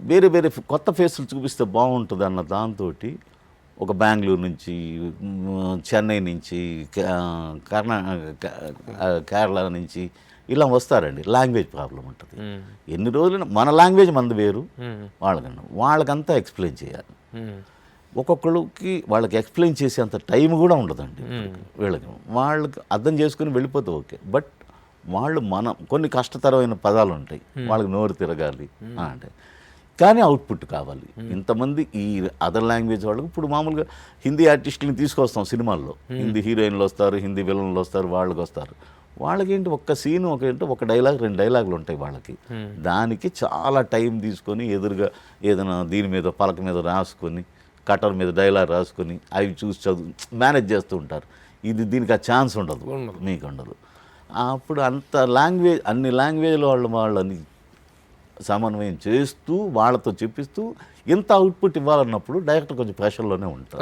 వేరే వేరే కొత్త ఫేసులు చూపిస్తే బాగుంటుంది అన్న దాంతో ఒక బెంగళూరు నుంచి చెన్నై నుంచి కర్ణా కేరళ నుంచి ఇలా వస్తారండి. లాంగ్వేజ్ ప్రాబ్లం ఉంటుంది. ఎన్ని రోజులు మన లాంగ్వేజ్ మంది వేరు. వాళ్ళకన్నా వాళ్ళకంతా ఎక్స్ప్లెయిన్ చేయాలి. ఒక్కొక్కరికి వాళ్ళకి ఎక్స్ప్లెయిన్ చేసేంత టైం కూడా ఉండదండి. వీళ్ళకి వాళ్ళకి అర్థం చేసుకుని వెళ్ళిపోతే ఓకే. బట్ వాళ్ళు మనం కొన్ని కష్టతరమైన పదాలు ఉంటాయి వాళ్ళకి నోరు తిరగాలి. ఆ అంటే. కానీ అవుట్పుట్ కావాలి. ఇంతమంది ఈ అదర్ లాంగ్వేజ్ వాళ్ళకి ఇప్పుడు మామూలుగా హిందీ ఆర్టిస్టులని తీసుకొస్తాం సినిమాల్లో. హిందీ హీరోయిన్లు వస్తారు హిందీ విలన్లు వస్తారు వాళ్ళకి వస్తారు. వాళ్ళకేంటి ఒక్క సీన్ ఒక ఏంటి ఒక డైలాగ్ రెండు డైలాగులు ఉంటాయి వాళ్ళకి. దానికి చాలా టైం తీసుకొని ఎదురుగా ఏదైనా దీని మీద పలక మీద రాసుకొని కటర్ మీద డైలాగ్ రాసుకొని అవి చూసి చదువు మేనేజ్ చేస్తూ ఉంటారు. ఇది దీనికి ఆ ఛాన్స్ ఉండదు. మీకు ఉండదు. అప్పుడు అంత లాంగ్వేజ్ అన్ని లాంగ్వేజ్ల వాళ్ళు వాళ్ళని సమన్వయం చేస్తూ వాళ్ళతో చెప్పిస్తూ ఇంత అవుట్పుట్ ఇవ్వాలన్నప్పుడు డైరెక్టర్ కొంచెం ప్రెషర్లోనే ఉంటారు.